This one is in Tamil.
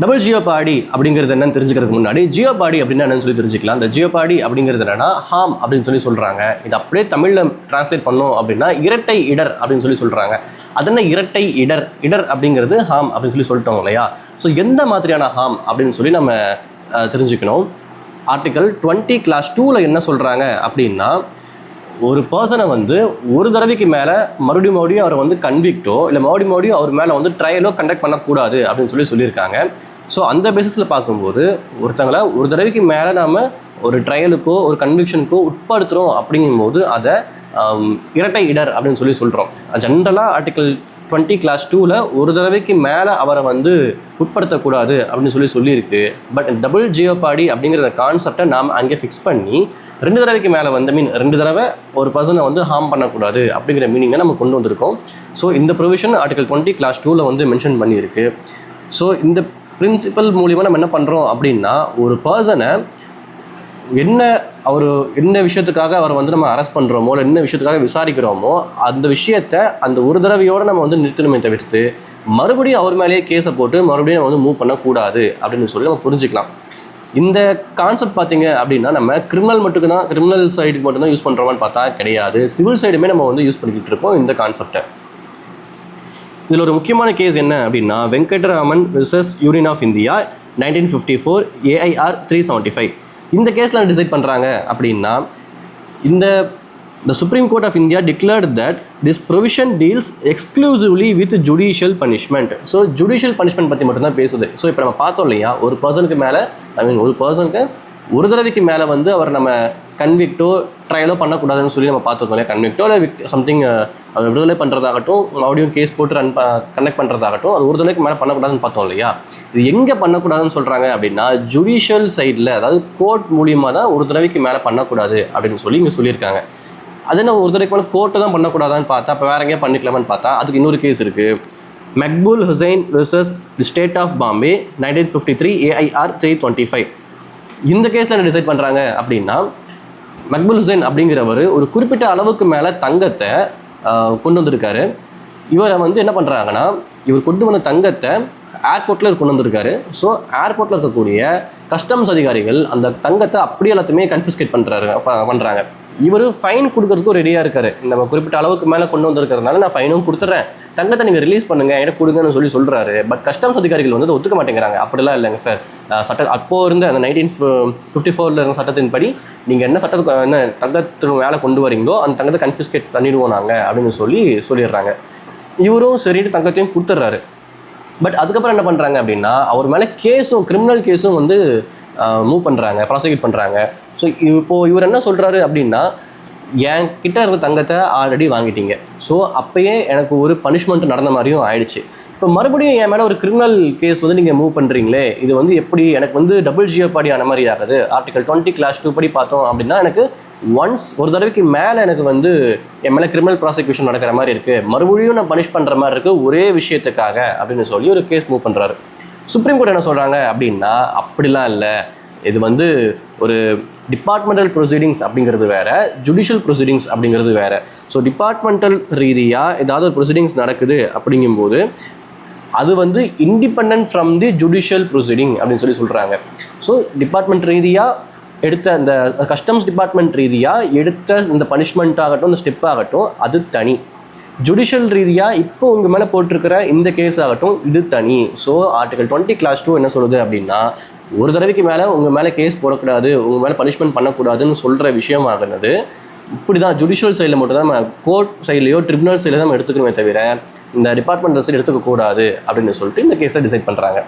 டபுள் ஜியோ பாடி அப்படிங்கிறது என்னன்னு தெரிஞ்சுக்கிறதுக்கு முன்னாடி ஜியோ பாடி அப்படின்னா என்னன்னு சொல்லி தெரிஞ்சுக்கலாம். இந்த ஜியோபாடி அப்படிங்கிறது என்னன்னா ஹாம் அப்படின்னு சொல்லி சொல்கிறாங்க இது அப்படியே தமிழில் டிரான்ஸ்லேட் பண்ணோம் அப்படின்னா இரட்டை இடர் அப்படின்னு சொல்லி சொல்கிறாங்க அது என்ன? இரட்டை இடர். இடர் அப்படிங்கிறது ஹாம் அப்படின்னு சொல்லி சொல்லிட்டோம் இல்லையா? ஸோ எந்த மாதிரியான ஹாம் அப்படின்னு சொல்லி நம்ம தெரிஞ்சுக்கணும். ஆர்டிக்கல் டுவெண்ட்டி கிளாஸ் டூவில் என்ன சொல்கிறாங்க அப்படின்னா ஒரு பர்சனை வந்து ஒரு தடவைக்கு மேலே மறுபடியும் மறுபடியும் அவரை வந்து கன்விக்டோ இல்லை மறுபடியும் மறுபடியும் அவர் மேலே வந்து ட்ரையலோ கண்டக்ட் பண்ணக்கூடாது அப்படின்னு சொல்லி சொல்லியிருக்காங்க. ஸோ அந்த பேசிஸில் பார்க்கும்போது ஒருத்தங்களை ஒரு தடவைக்கு மேலே நாம் ஒரு ட்ரையலுக்கோ ஒரு கன்விக்ஷனுக்கோ உட்படுத்துகிறோம் அப்படிங்கும்போது அதை இரட்டை இடர் அப்படின்னு சொல்லி சொல்கிறோம் ஜென்ரலாக ஆர்டிக்கல் டுவெண்ட்டி கிளாஸ் டூவில் ஒரு தடவைக்கு மேலே அவரை வந்து உட்படுத்தக்கூடாது அப்படின்னு சொல்லி சொல்லியிருக்கு. பட் டபுள் ஜியோ பாடி அப்படிங்கிற கான்செப்டை நாம் அங்கே ஃபிக்ஸ் பண்ணி ரெண்டு தடவைக்கு மேலே வந்து மீன் ரெண்டு தடவை ஒரு பர்சனை வந்து ஹார்ம் பண்ணக்கூடாது அப்படிங்கிற மீனிங்கை நம்ம கொண்டு வந்திருக்கோம். ஸோ இந்த ப்ரொவிஷன் ஆர்டிகல் டுவெண்ட்டி கிளாஸ் டூவில் வந்து மென்ஷன் பண்ணியிருக்கு. ஸோ இந்த பிரின்சிபல் மூலிமா நம்ம என்ன பண்ணுறோம் அப்படின்னா ஒரு பர்சனை என்ன அவர் என்ன விஷயத்துக்காக அவர் வந்து நம்ம அரெஸ்ட் பண்ணுறோமோ இல்லை என்ன விஷயத்துக்காக விசாரிக்கிறோமோ அந்த விஷயத்த அந்த ஒரு தடவையோடு நம்ம வந்து நிறுத்தணுமே தவிர்த்து மறுபடியும் அவர் மேலேயே கேஸை போட்டு மறுபடியும் நம்ம வந்து மூவ் பண்ணக்கூடாது அப்படின்னு சொல்லி நம்ம புரிஞ்சுக்கலாம். இந்த கான்செப்ட் பார்த்தீங்க அப்படின்னா நம்ம கிரிமினல் மட்டும் தான் கிரிமினல் சைடுக்கு மட்டும்தான் யூஸ் பண்ணுறோமான்னு பார்த்தா கிடையாது. சிவில் சைடுமே நம்ம வந்து யூஸ் பண்ணிக்கிட்டு இருக்கோம் இந்த கான்செப்டை இதில் ஒரு முக்கியமான கேஸ் என்ன அப்படின்னா Venkataraman versus union of India nineteen fifty four AIR three seventy five இந்த கேஸில் டிசைட் பண்ணுறாங்க அப்படின்னா இந்த the supreme court of India declared that this provision deals exclusively with judicial punishment so judicial punishment பற்றி மட்டும்தான் பேசுது. ஸோ இப்போ நம்ம பார்த்தோம் இல்லையா ஒரு பர்சனுக்கு மேலே ஐ மீன் ஒரு பர்சனுக்கு ஒரு தடவைக்கு மேலே வந்து அவர் நம்ம கன்விக்டோ ட்ரையலோ பண்ணக்கூடாதுன்னு சொல்லி நம்ம பார்த்துருக்கோம் இல்லையா? கன்விக்டோ இல்லை விக் சம்திங் அவர் விடுதலை பண்ணுறதாகட்டும் மறுபடியும் கேஸ் போட்டு ரன் கனெக்ட் பண்ணுறதாகட்டும் அது ஒரு தடவைக்கு மேலே பண்ணக்கூடாதுன்னு பார்த்தோம் இல்லையா? இது எங்கே பண்ணக்கூடாதுன்னு சொல்கிறாங்க அப்படின்னா ஜுடிஷியல் சைடில் அதாவது கோர்ட் மூலியமாக தான் ஒரு தடவைக்கு மேலே பண்ணக்கூடாது அப்படின்னு சொல்லி இங்கே சொல்லியிருக்காங்க. அது என்ன ஒரு தடவைக்கு மேலே கோர்ட்டை தான் பண்ணக்கூடாதான்னு பார்த்தா இப்போ வேற எங்கேயா பண்ணிக்கலாமான்னு பார்த்தா அதுக்கு இன்னொரு கேஸ் இருக்குது Maqbool Hussain versus the state of Bombay nineteen fifty three AIR three twenty five இந்த கேஸில் என்ன டிசைட் பண்ணுறாங்க அப்படின்னா மக்புல் ஹுசைன் அப்படிங்கிறவர் ஒரு குறிப்பிட்ட அளவுக்கு மேலே தங்கத்தை கொண்டு வந்திருக்காரு. இவரை வந்து என்ன பண்ணுறாங்கன்னா இவர் கொண்டு வந்த தங்கத்தை ஏர்போர்ட்டில் கொண்டு வந்திருக்காரு. ஸோ ஏர்போர்ட்டில் இருக்கக்கூடிய கஸ்டம்ஸ் அதிகாரிகள் அந்த தங்கத்தை அப்படியே எல்லாத்தையுமே கன்ஃபிஸ்கேட் பண்ணுறாரு பண்ணுறாங்க இவர் ஃபைன் கொடுக்கறதுக்கும் ரெடியாக இருக்காரு. நம்ம குறிப்பிட்ட அளவுக்கு மேலே கொண்டு வந்திருக்கிறதுனால நான் ஃபைனும் கொடுத்துட்றேன் தங்கத்தை நீங்கள் ரிலீஸ் பண்ணுங்க எனக்கு கொடுங்கன்னு சொல்லி சொல்கிறாரு பட் கஸ்டம்ஸ் அதிகாரிகள் வந்து ஒத்துக்க மாட்டேங்கிறாங்க. அப்படிலாம் இல்லைங்க சார் சட்ட அப்போ இருந்த அந்த நைன்டீன் ஃபிஃப்டி ஃபோரில் இருந்த சட்டத்தின்படி நீங்கள் என்ன சட்டத்துக்கு என்ன தங்கத்தின் மேலே கொண்டு வரீங்களோ அந்த தங்கத்தை கன்ஃபிஸ்கேட் பண்ணிடுவோம் நாங்கள் அப்படின்னு சொல்லி சொல்லிடுறாங்க. இவரும் சரிட்டு தங்கத்தையும் கொடுத்துட்றாரு. பட் அதுக்கப்புறம் என்ன பண்ணுறாங்க அப்படின்னா அவர் மேலே கேஸும் கிரிமினல் கேஸும் வந்து மூவ் பண்ணுறாங்க ப்ராசிக்யூட் பண்ணுறாங்க ஸோ இப்போது இவர் என்ன சொல்கிறாரு அப்படின்னா என் கிட்ட இருக்க தங்கத்தை ஆல்ரெடி வாங்கிட்டீங்க. ஸோ அப்போயே எனக்கு ஒரு பனிஷ்மெண்ட் நடந்த மாதிரியும் ஆயிடுச்சு. இப்போ மறுபடியும் என் மேலே ஒரு கிரிமினல் கேஸ் வந்து நீங்கள் மூவ் பண்ணுறீங்களே இது வந்து எப்படி எனக்கு வந்து டபுள் ஜியோ பாடி ஆன மாதிரி ஆகுது? ஆர்டிகல் டுவெண்ட்டி கிளாஸ் டூ படி பார்த்தோம் அப்படின்னா எனக்கு ஒன்ஸ் ஒரு தடவைக்கு மேலே எனக்கு வந்து என் மேலே கிரிமினல் ப்ராசிக்யூஷன் நடக்கிற மாதிரி இருக்குது மறுபடியும் நான் பனிஷ் பண்ணுற மாதிரி இருக்குது ஒரே விஷயத்துக்காக அப்படின்னு சொல்லி ஒரு கேஸ் மூவ் பண்ணுறாரு சுப்ரீம் கோர்ட் என்ன சொல்கிறாங்க அப்படின்னா அப்படிலாம் இல்லை. இது வந்து ஒரு டிபார்ட்மெண்டல் ப்ரொசீடிங்ஸ் அப்படிங்கிறது வேறு ஜுடிஷியல் ப்ரொசீடிங்ஸ் அப்படிங்கிறது வேறு. ஸோ டிபார்ட்மெண்டல் ரீதியாக ஏதாவது ஒரு ப்ரொசீடிங்ஸ் நடக்குது அப்படிங்கும்போது அது வந்து independent from the judicial proceeding அப்படின்னு சொல்லி சொல்கிறாங்க ஸோ டிபார்ட்மெண்ட் ரீதியாக எடுத்த அந்த கஸ்டம்ஸ் டிபார்ட்மெண்ட் ரீதியாக எடுத்த இந்த பனிஷ்மெண்ட் ஆகட்டும் இந்த ஸ்டெப் ஆகட்டும் அது தனி. ஜுடிஷியல் ரீதியாக இப்போ உங்கள் மேலே போட்டிருக்கிற இந்த கேஸ் ஆகட்டும் இது தனி. So article twenty clause two என்ன சொல்லுது அப்படின்னா ஒரு தடவைக்கு மேலே உங்கள் மேலே கேஸ் போடக்கூடாது உங்கள் மேலே பனிஷ்மெண்ட் பண்ணக்கூடாதுன்னு சொல்கிற விஷயமாகுனது இப்படி தான் ஜுடிஷியல் சைடில் மட்டும் தான் நம்ம கோர்ட் சைட்லையோ ட்ரிபுனல் சைடில் தான் நம்ம எடுத்துக்கணுமே தவிர இந்த டிபார்ட்மெண்ட் சைடு எடுத்துக்கக்கூடாது அப்படின்னு சொல்லிட்டு இந்த கேஸை டிசைட் பண்ணுறாங்க